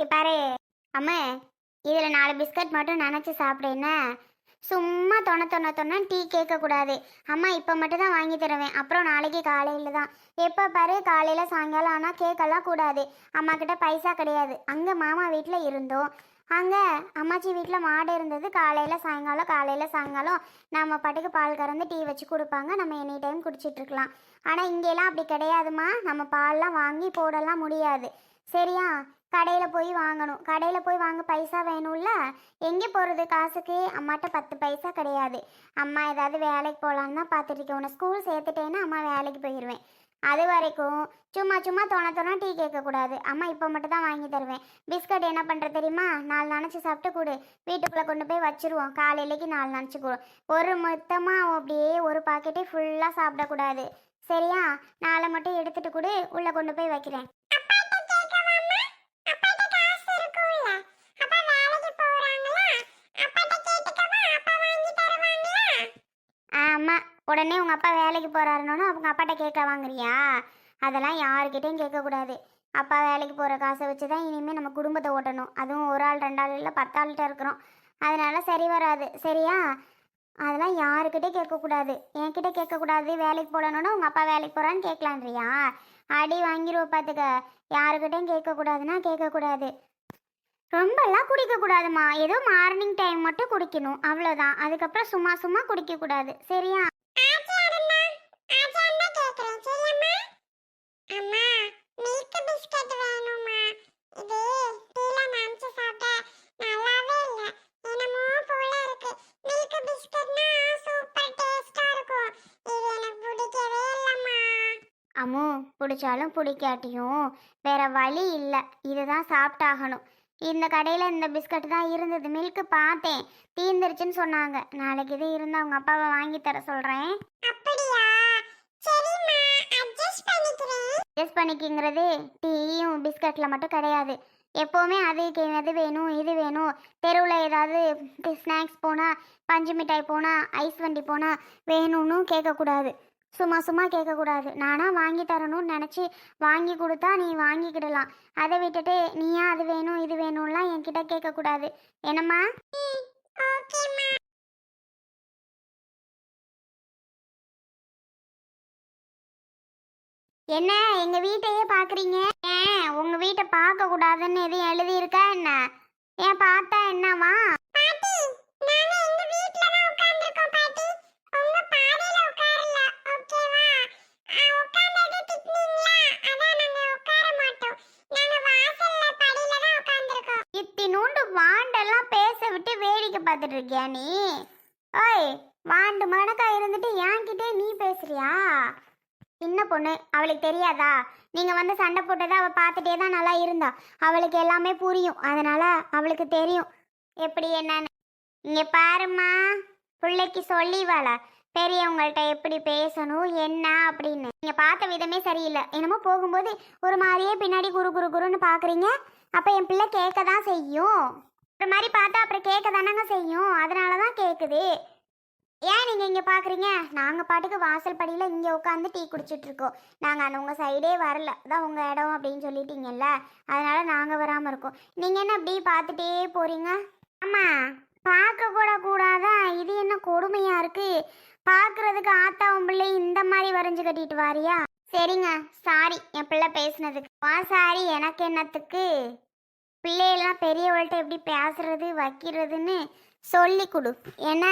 இங்கே பாரு. அம்மா இதில் நாலு பிஸ்கட் மட்டும் நினச்சி சாப்பிடுன்னா சும்மா தொண தொண தொண்ண டீ கேட்கக்கூடாது. அம்மா இப்போ மட்டும் தான் வாங்கி தருவேன். அப்புறம் நாளைக்கு காலையில் தான். எப்போ பாரு காலையில் சாயங்காலம் ஆனால் கேட்கலாம் கூடாது. அம்மா கிட்ட பைசா கிடையாது. அங்கே மாமா வீட்டில் இருந்தோம். அங்கே அம்மாச்சி வீட்டில் மாடு இருந்தது. காலையில் சாயங்காலம் காலையில் சாயங்காலம் நம்ம பாட்டுக்கு பால் கறந்து டீ வச்சு கொடுப்பாங்க. நம்ம எனி டைம் குடிச்சிட்டு இருக்கலாம். ஆனால் இங்கெல்லாம் அப்படி கிடையாதுமா நம்ம பால்லாம் வாங்கி போடலாம் முடியாது. சரியா? கடையில் போய் வாங்கணும். கடையில் போய் வாங்க பைசா வேணும்ல எங்கே போகிறது காசுக்கு அம்மாட்ட பத்து பைசா கிடையாது. அம்மா ஏதாவது வேலைக்கு போகலான்னு தான் பார்த்துட்டு இருக்கேன் உன்னை ஸ்கூல் சேர்த்துட்டேன்னா அம்மா வேலைக்கு போயிடுவேன் அது வரைக்கும் சும்மா சும்மா தோண தோண டீ கேட்கக்கூடாது. அம்மா இப்போ மட்டும் தான் வாங்கி தருவேன். பிஸ்கட் என்ன பண்ணுற தெரியுமா? நாலு நினச்சி சாப்பிட்டு கொடு. வீட்டுக்குள்ளே கொண்டு போய் வச்சிருவோம். காலையிலேக்கு நாலு நினச்சி கொடு. ஒரு மொத்தமாக அப்படியே ஒரு பாக்கெட்டே ஃபுல்லாக சாப்பிடக்கூடாது. சரியா? நாளை மட்டும் எடுத்துட்டு கொடு. உள்ளே கொண்டு போய் வைக்கிறேன். உடனே உங்கள் அப்பா வேலைக்கு போகிறாருன்னு அவங்க அப்பாட்ட கேட்க வாங்குறியா? அதெல்லாம் யாருக்கிட்டையும் கேட்கக்கூடாது. அப்பா வேலைக்கு போகிற காசை வச்சு தான் இனிமேல் நம்ம குடும்பத்தை ஓட்டணும். அதுவும் ஒரு ஆள் ரெண்டு ஆள் இல்லை பத்தாள்கிட்ட இருக்கிறோம். அதனால் சரி வராது. சரியா? அதெல்லாம் யாருக்கிட்டே கேட்கக்கூடாது. என்கிட்ட கேட்கக்கூடாது. வேலைக்கு போடணும்னா உங்கள் அப்பா வேலைக்கு போகிறான்னு கேட்கலான்றியா? அடி வாங்கிடுவ பார்த்துக்க யாருக்கிட்டையும் கேட்கக்கூடாதுன்னா கேட்கக்கூடாது. ரொம்பலாம் குடிக்கக்கூடாதுமா ஏதோ மார்னிங் டைம் மட்டும் குடிக்கணும். அவ்வளோதான் அதுக்கப்புறம் சும்மா சும்மா குடிக்கக்கூடாது. சரியா? அம்மு பிடிச்சாலும் பிடிக்காட்டியும் வேற வழி இல்லை. இதுதான் சாப்பிட்டாகணும். இந்த கடையில் இந்த பிஸ்கட் தான் இருந்தது. மில்க்கு பார்த்தேன். தீந்துருச்சுன்னு சொன்னாங்க. நாளைக்கு இது இருந்தால் அவங்க அப்பாவை வாங்கி தர சொல்கிறேன் அட்ஜஸ்ட் பண்ணிக்கிங்கிறது டீயும் பிஸ்கட்டில் மட்டும் கிடையாது. எப்போவுமே அது அது வேணும் இது வேணும். தெருவில் ஏதாவது ஸ்நாக்ஸ் போனால் பஞ்சு மிட்டாய் போனால் ஐஸ் வண்டி போனால் வேணும்னு கேட்கக்கூடாது. சும்மா சும்மா கேட்கக்கூடாது. நானாக வாங்கி தரணும்னு நினச்சி வாங்கி கொடுத்தா நீ வாங்கிக்கிடலாம். அதை விட்டுட்டு நீயா அது வேணும் இது வேணும்லாம் என்கிட்ட கேட்கக்கூடாது. என்னம்மா? என்ன எங்க வீட்டையே பாக்குறீங்க? ஏன் உங்க வீட்டை பார்க்கக்கூடாதுன்னு எதுவும் எழுதியிருக்கா என்ன? ஏன் பார்த்தா என்னவா? பார்த்துட்டு இருக்கியா நீ? ஓய் வாண்டு மடக்கா இருந்துட்டு என்கிட்டே நீ பேசுறியா? சின்ன பொண்ணு அவளுக்கு தெரியாதா? நீங்கள் வந்து சண்டை போட்டதை அவள் பார்த்துட்டே தான் நல்லா இருந்தா. அவளுக்கு எல்லாமே புரியும். அதனால அவளுக்கு தெரியும். எப்படி என்னன்னு? இங்கே பாரும்மா பிள்ளைக்கு சொல்லி வாழ பெரியவங்கள்ட்ட எப்படி பேசணும் என்ன அப்படின்னு. நீங்கள் பார்த்த விதமே சரியில்லை. என்னமோ போகும்போது ஒரு மாதிரியே பின்னாடி குரு குரு குருன்னு பார்க்குறீங்க அப்போ என் பிள்ளை கேட்க தான் செய்யும். ஒரு மாதிரி பார்த்தா அப்புறம் கேட்க தானங்க செய்யும். அதனால தான் கேட்குது ஏன் நீங்கள் இங்கே பார்க்குறீங்க நாங்கள் பாட்டுக்கு வாசல் படியில் இங்கே உட்காந்து டீ குடிச்சிட்ருக்கோம் நாங்கள் அந்த உங்கள் சைடே வரல. அதான் உங்கள் இடம் அப்படின்னு சொல்லிட்டீங்கல்ல. அதனால் நாங்கள் வராமல் இருக்கோம். நீங்கள் என்ன அப்படி பார்த்துட்டே போகிறீங்க ஆமாம் பார்க்க கூட கூடாதா? இது என்ன கொடுமையாக இருக்குது பார்க்குறதுக்கு ஆத்தாவும் பிள்ளை இந்த மாதிரி வரைஞ்சு கட்டிட்டு வாரியா? சரிங்க சாரி என் பிள்ளை பேசுனதுக்கு. வா சாரி எனக்கு என்னத்துக்கு? பிள்ளையெல்லாம் பெரியவள்கிட்ட எப்படி பேசுறது வைக்கிறதுன்னு சொல்லி கொடு. என்ன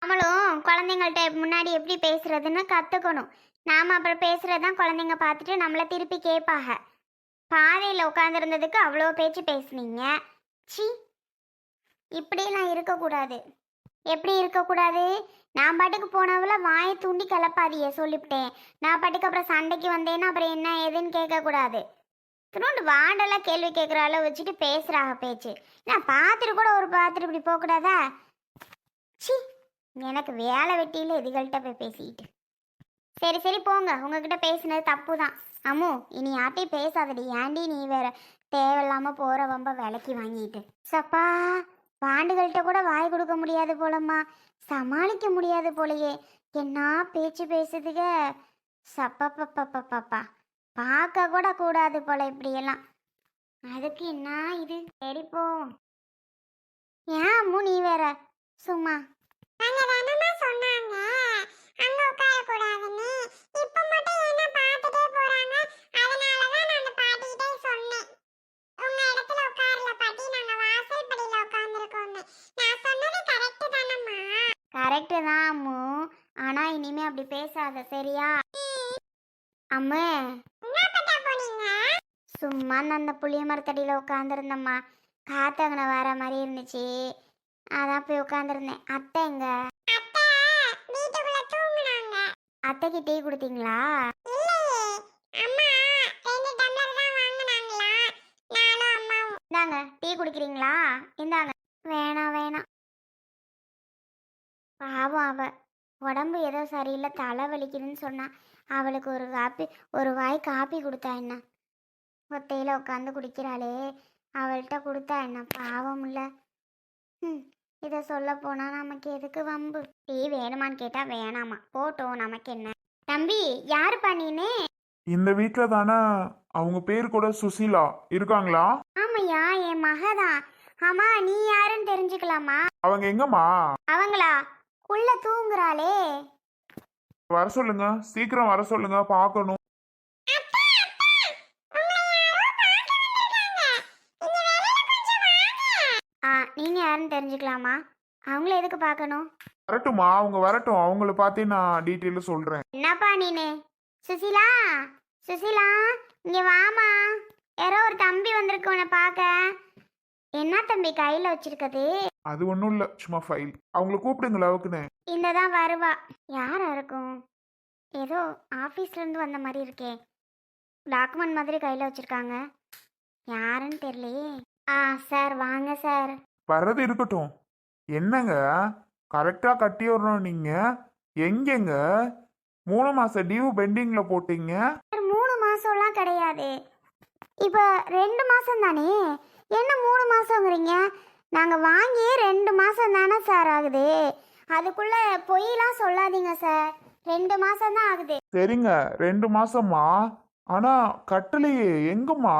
நம்மளும் குழந்தைங்கள்ட்ட முன்னாடி எப்படி பேசுறதுன்னு கற்றுக்கணும் நாம் அப்புறம் பேசுகிறது தான் குழந்தைங்க பார்த்துட்டு நம்மளை திருப்பி கேட்பாங்க. பாதையில் உட்காந்துருந்ததுக்கு அவ்வளோ பேச்சு பேசுனீங்க. சி இப்படியெல்லாம் இருக்கக்கூடாது. எப்படி இருக்கக்கூடாது? நான் பாட்டுக்கு போனவள வாயை தூண்டி கிளப்பாதிய சொல்லிவிட்டேன். நான் பாட்டுக்கு அப்புறம் சண்டைக்கு வந்தேன்னா அப்புறம் என்ன ஏதுன்னு கேட்கக்கூடாது. திரும்ப வாண்டெல்லாம் கேள்வி கேட்குற அளவு வச்சுட்டு பேசுகிறாங்க பேச்சு. நான் பார்த்துட்டு கூட ஒரு பார்த்துட்டு இப்படி போகக்கூடாதா? சி எனக்கு வேலை வெட்டியில் இதுகள்கிட்ட போய் பேசிக்கிட்டு. சரி சரி போங்க. உங்ககிட்ட பேசுனது தப்பு தான் அம்மு இனி யார்ட்டையும் பேசாதடி. ஏண்டி நீ வேற தேவையில்லாமல் போகிற வம்ப விலைக்கு வாங்கிட்டு? சப்பா பாண்டுகள்கிட்ட கூட வாய் கொடுக்க முடியாது போலம்மா. சமாளிக்க முடியாது போலையே. என்ன பேச்சு பேசுதுக? சப்பப்பப்பப்பப்பா பார்க்க கூட கூடாது போல இப்படியெல்லாம். அதுக்கு என்ன இது? சரி போ. ஏன் அம்மு நீ வேற? சும்மா. அங்க தானம்மா சொன்னாங்க. அங்க உட்கார கூடாதுன்னு இப்ப மட்டும் என்ன போறாங்க? அதனால தான் நான் அந்த பாட்டிகிட்டே சொன்னேன். உங்க இடத்துல உட்காரல பாட்டி நாங்க வாசல் படியில உட்கார்ந்துருக்கோம்னு. நான் சொன்னது கரெக்ட் தானம்மா? கரெக்டு தான் அம்மு. ஆனா இனிமே அப்படி பேசாத சரியா அம்மு என்ன பட்டா போனீங்க சும்மா நான் அந்த புளிய மரத்தடியில் உட்காந்துருந்தம்மா காத்தங்கனை வர மாதிரி இருந்துச்சு. அதான் போய் உட்காந்துருந்தேன் அத்தை எங்க? அத்தைக்கு டீ கொடுத்தீங்களா? இந்தாங்க டீ குடிக்கிறீங்களா? இந்தாங்க. வேணாம் வேணாம். பாவம் அவ. உடம்பு ஏதோ சரியில்லை தலை வலிக்குதுன்னு சொன்னா. அவளுக்கு ஒரு காப்பி ஒரு வாய் காப்பி கொடுத்தா என்ன? ஒத்தையில் உட்காந்து குடிக்கிறாளே. அவள்கிட்ட கொடுத்தா என்ன பாவம் இல்லை ம் இதை சொல்ல போனா நமக்கு எதுக்கு வம்பு? டீ வேணுமான்னு கேட்டா வேணாமா. போட்டோம் நமக்கு என்ன? தம்பி யாருப்பா நீனு? இந்த வீட்டில் தானே அவங்க பேர் கூட சுசீலா இருக்காங்களா? ஆமையா என் மகதான் ஆமா நீ யாருன்னு தெரிஞ்சுக்கலாமா? அவங்க எங்கம்மா? அவங்களா? உள்ள தூங்குறாளே. வர சொல்லுங்க. சீக்கிரம் வர சொல்லுங்க. பார்க்கணும் அத்தை அத்தை உங்களை யாரோ பார்க்க வந்திருக்காங்க இங்க வெளியில கொஞ்சம் வாங்க ஆ நீங்க யாருன்னு தெரிஞ்சுக்கலாமா? அவங்கள எதுக்கு பார்க்கணும்? வரட்டுமா அவங்க வரட்டும். அவங்கள பார்த்தே நான் டீட்டெயிலாக சொல்கிறேன் என்னப்பா நீனு? சுசிலா? சுசிலா இங்க வாமா யாரோ ஒரு தம்பி வந்திருக்கு உன்னை பார்க்க. என்ன தம்பி கையில வச்சிருக்கது? அது ஒன்றும் இல்லை சும்மா ஃபைல் அவங்கள கூப்பிடுங்களா அவக்குன்னு இந்த தான் வருவா. யாரா இருக்கும் ஏதோ ஆஃபீஸ்ல இருந்து வந்த மாதிரி இருக்கே. டாக்குமெண்ட் மாதிரி கையில வச்சிருக்காங்க. யாருன்னு தெரியலையே. ஆ சார் வாங்க சார். வர்றது இருக்கட்டும். என்னங்க? கரெக்டாக கட்டி வரணும் நீங்கள் எங்கெங்க? மூணு மாதம் டியூ பெண்டிங்கில் போட்டீங்க. மூணு மாசம்லாம் கிடையாது. இப்போ ரெண்டு மாசம் தானே? என்ன மூணு மாசங்கிறீங்க நாங்கள் வாங்கி ரெண்டு மாசம் தானே சார் ஆகுது. அதுக்குள்ள பொய்லாம் சொல்லாதீங்க சார். ரெண்டு மாசம் தான் ஆகுது. சரிங்க ரெண்டு மாசமா? ஆனால் கட்டலையே எங்கம்மா?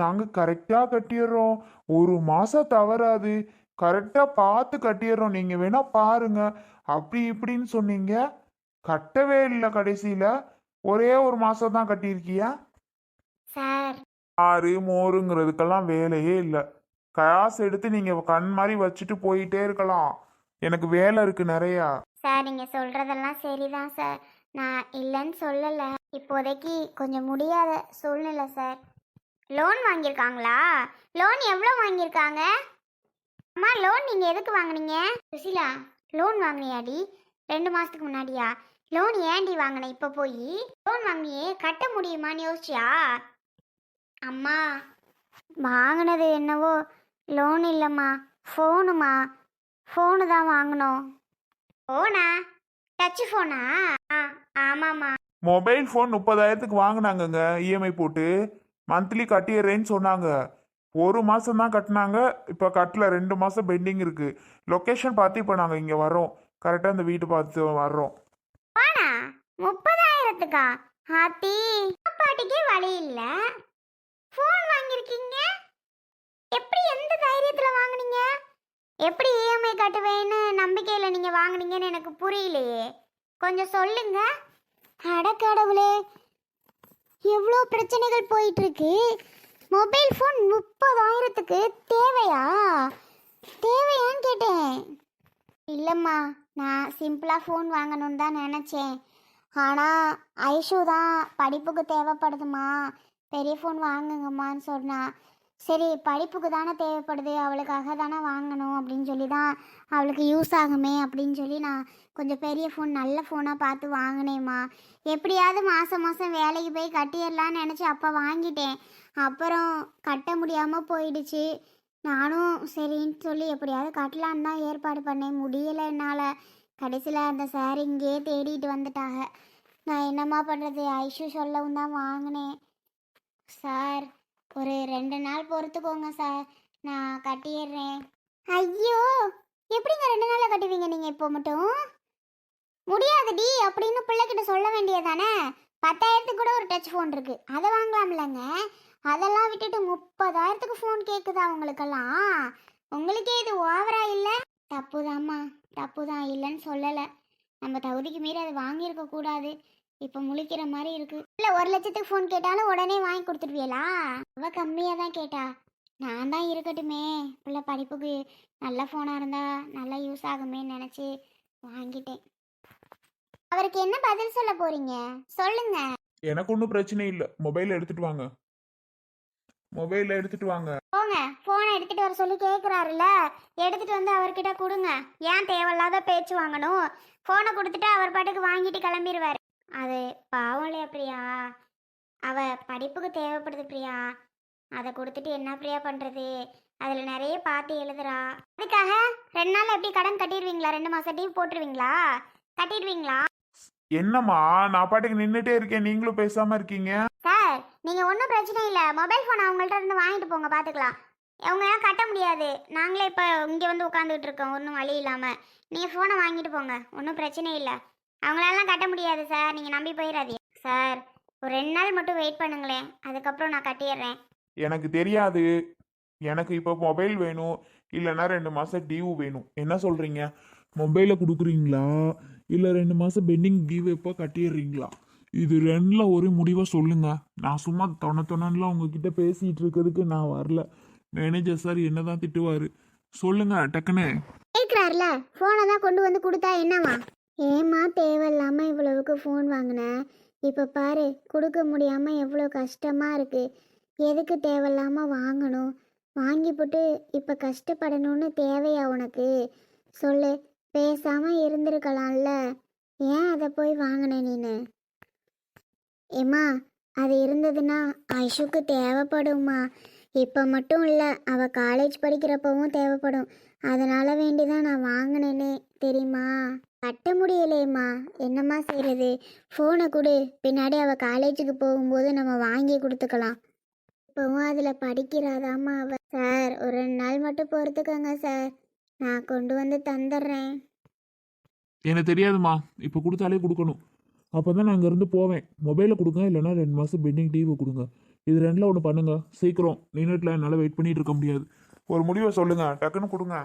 நாங்கள் கரெக்டாக கட்டிடுறோம். ஒரு மாதம் தவறாது. கரெக்டாக பார்த்து கட்டிடுறோம். நீங்கள் வேணா பாருங்க. அப்படி இப்படின்னு சொன்னீங்க. கட்டவே இல்லை கடைசியில். ஒரே ஒரு மாதம் தான் கட்டியிருக்கியா? சார். ஆறு மோருங்கிறதுக்கெல்லாம் வேலையே இல்லை. காசு எடுத்து நீங்கள் கண் மாதிரி வச்சுட்டு போயிட்டே இருக்கலாம். எனக்கு வேலை இருக்குது நிறையா. சார் நீங்கள் சொல்கிறதெல்லாம் சரிதான் சார். நான் இல்லைன்னு சொல்லலை. இப்போதைக்கு கொஞ்சம் முடியாத சூழ்நிலை சார். லோன் வாங்கியிருக்காங்களா? லோன் எவ்வளோ வாங்கியிருக்காங்க? அம்மா லோன் நீங்கள் எதுக்கு வாங்குனீங்க? சுசிலா லோன் வாங்கினியாடி? ரெண்டு மாதத்துக்கு முன்னாடியா? லோன் ஏன்டி வாங்கின இப்போ போய்? லோன் வாங்கினியே கட்ட முடியுமான்னு யோசிச்சியா? அம்மா வாங்கினது என்னவோ லோன் இல்லைம்மா ஃபோனுமா ஃபோனு தான் வாங்கினோம். ஃபோனா டச்சு ஃபோனா ஆ ஆமாம்மா. மொபைல் ஃபோன் முப்பதாயிரத்துக்கு வாங்கினாங்கங்க இஎம்ஐ போட்டு. மந்த்லி கட்டிடுறேன்னு சொன்னாங்க. ஒரு மாதம் தான் கட்டினாங்க. இப்போ கட்டல. ரெண்டு மாதம் பெண்டிங் இருக்குது லொக்கேஷன் பார்த்து இப்போ நாங்கள் இங்கே வரோம் கரெக்டாக இந்த வீட்டு பார்த்து வர்றோம். போனா முப்பதாயிரத்துக்கா? ஹாத்தி பாட்டிக்கே வழி இல்ல. ஃபோன் வாங்கியிருக்கீங்க? எப்படி எந்த தைரியத்துல வாங்குனீங்க? எப்படி இஎம்ஐ கட்டுவேன்னு நம்பிக்கையில் நீங்க வாங்குனீங்கன்னு எனக்கு புரியலையே. கொஞ்சம் சொல்லுங்க. அடக்கடவுளே எவ்வளோ பிரச்சனைகள் போயிட்டு இருக்கு மொபைல் ஃபோன் முப்பதாயிரத்துக்கு தேவையா? தேவையான்னு கேட்டேன். இல்லைம்மா நான் சிம்பிளாக ஃபோன் வாங்கணும்னு தான் நினச்சேன். ஆனால் ஐஷு தான் படிப்புக்கு தேவைப்படுதுமா. பெரிய ஃபோன் வாங்குங்கம்மான்னு சொன்னால் சரி படிப்புக்கு தானே தேவைப்படுது அவளுக்காக தானே வாங்கணும் அப்படின்னு சொல்லி தான் அவளுக்கு யூஸ் ஆகுமே அப்படின்னு சொல்லி நான் கொஞ்சம் பெரிய ஃபோன் நல்ல ஃபோனாக பார்த்து வாங்கினேம்மா. எப்படியாவது மாதம் மாதம் வேலைக்கு போய் கட்டிடலான்னு நினச்சி அப்போ வாங்கிட்டேன். அப்புறம் கட்ட முடியாமல் போயிடுச்சு. நானும் சரின்னு சொல்லி எப்படியாவது கட்டலான்னு தான் ஏற்பாடு பண்ணேன். முடியலை என்னால். கடைசியில் அந்த சார் இங்கேயே தேடிட்டு வந்துட்டாங்க. நான் என்னம்மா பண்ணுறது ஐஷு சொல்லவும் தான் வாங்கினேன். சார் ஒரு ரெண்டு நாள் பொறுத்துக்கோங்க சார். நான் கட்டிடுறேன். ஐயோ! எப்படிங்க ரெண்டு நாளில் கட்டுவீங்க நீங்கள் இப்போ மட்டும்? முடியாதுடி அப்படின்னு பிள்ளைக்கிட்ட சொல்ல வேண்டியதானே பத்தாயிரத்துக்கு கூட ஒரு டச் ஃபோன் இருக்குது அதை வாங்கலாம்லங்க. அதெல்லாம் விட்டுட்டு முப்பதாயிரத்துக்கு ஃபோன் கேட்குதா உங்களுக்கெல்லாம்? உங்களுக்கே இது ஓவரா இல்லை? தப்புதாம்மா. தப்பு தான் இல்லைன்னு சொல்லலை. நம்ம தகுதிக்கு மீறி அதை வாங்கியிருக்க கூடாது. இப்போ முழிக்கிற மாதிரி இருக்கு. இல்லை ஒரு லட்சத்துக்கு ஃபோன் கேட்டாலும் உடனே வாங்கி கொடுத்துருவீங்களா அவ கம்மியாக தான் கேட்டா. நான் தான் இருக்கட்டுமே. பிள்ளை படிப்புக்கு நல்ல ஃபோனாக இருந்தா நல்லா யூஸ் ஆகுமேன்னு நினச்சி வாங்கிட்டேன். அவருக்கு என்ன பதில் சொல்ல போறீங்க? சொல்லுங்க. எனக்கு ஒன்றும் பிரச்சனை இல்லை. மொபைல் எடுத்துட்டு வாங்க. மொபைல் எடுத்துட்டு வாங்க. போங்க. ஃபோனை எடுத்துட்டு வர சொல்லி கேட்குறாருல்ல எடுத்துட்டு வந்து அவர்கிட்ட கொடுங்க. ஏன் தேவையில்லாத பேச்சு வாங்கணும்? ஃபோனை கொடுத்துட்டு அவர் பாட்டுக்கு வாங்கிட்டு கிளம்பிடுவார் அது பாவம் இல்லையா பிரியா அவ படிப்புக்கு தேவைப்படுது பிரியா. அதை கொடுத்துட்டு என்ன பிரியா பண்ணுறது அதில் நிறைய பார்த்து எழுதுறா. அதுக்காக ரெண்டு நாள் எப்படி கடன் கட்டிடுவீங்களா? ரெண்டு மாதம் டீவ் போட்டுருவீங்களா? கட்டிடுவீங்களா? என்னம்மா நான் பாட்டுக்கு நின்றுட்டே இருக்கேன். நீங்களும் பேசாம இருக்கீங்க? சார் நீங்கள் ஒன்றும் பிரச்சனை இல்லை. மொபைல் ஃபோன் அவங்கள்ட்ட இருந்து வாங்கிட்டு போங்க பார்த்துக்கலாம் அவங்க கட்ட முடியாது. நாங்களே இப்போ இங்கே வந்து உட்காந்துட்டு இருக்கோம். ஒன்றும் வழி இல்லாமல் நீங்கள் ஃபோனை வாங்கிட்டு போங்க. ஒன்றும் பிரச்சனை இல்லை. அவங்களாலாம் கட்ட முடியாது சார். நீங்கள் நம்பி போயிடாதீங்க சார் ஒரு ரெண்டு நாள் மட்டும் வெயிட் பண்ணுங்களேன். அதுக்கப்புறம் நான் கட்டிடுறேன். எனக்கு தெரியாது. எனக்கு இப்போ மொபைல் வேணும். இல்லைன்னா ரெண்டு மாதம் டியூ வேணும். என்ன சொல்கிறீங்க மொபைலை கொடுக்குறீங்களா? இல்லை ரெண்டு மாதம் பெண்டிங் டியூ எப்போ கட்டிடுறீங்களா? இது ரெண்டில் ஒரு முடிவை சொல்லுங்க. நான் சும்மா தொண தொணன்லாம் உங்ககிட்ட பேசிகிட்டு இருக்கிறதுக்கு நான் வரல. மேனேஜர் சார் என்ன தான் திட்டுவார். சொல்லுங்க டக்குன்னு. கேட்குறாருல ஃபோனை தான் கொண்டு வந்து கொடுத்தா என்னவா? ஏமா தேவையில்லாமல் இவ்வளவுக்கு ஃபோன் வாங்கினேன் இப்போ பாரு கொடுக்க முடியாமல் எவ்வளோ கஷ்டமாக இருக்குது எதுக்கு தேவையில்லாமல் வாங்கணும்? வாங்கிப்புட்டு இப்போ கஷ்டப்படணும்னு தேவையா உனக்கு? சொல்லு பேசாமல் இருந்திருக்கலாம்ல. ஏன் அதை போய் வாங்கின நீனு? ஏம்மா அது இருந்ததுன்னா ஐஷுக்கு தேவைப்படும்மா. இப்போ மட்டும் இல்லை அவள் காலேஜ் படிக்கிறப்பவும் தேவைப்படும். அதனால் வேண்டி தான் நான் வாங்கினேனே தெரியுமா? கட்ட முடியலையேம்மா. என்னம்மா செய்கிறது ஃபோனை கொடு. பின்னாடி அவள் காலேஜுக்கு போகும்போது நம்ம வாங்கி கொடுத்துக்கலாம். இப்போவும் அதில் படிக்கிறாதாம்மா அவள் சார் ஒரு ரெண்டு நாள் மட்டும் பொறுத்துக்கோங்க சார். நான் கொண்டு வந்து தந்துடுறேன். எனக்கு தெரியாதுமா இப்போ கொடுத்தாலே கொடுக்கணும். அப்போ தான் நான் இங்கேருந்து போவேன். மொபைலை கொடுங்க இல்லைன்னா ரெண்டு மாதம் பெண்டிங் டிவி கொடுங்க. இது ரெண்டில் ஒன்று பண்ணுங்க. சீக்கிரம். நின்றுட்டில் என்னால் வெயிட் பண்ணிகிட்டு இருக்க முடியாது. ஒரு முடிவை சொல்லுங்கள் டக்குன்னு கொடுங்க.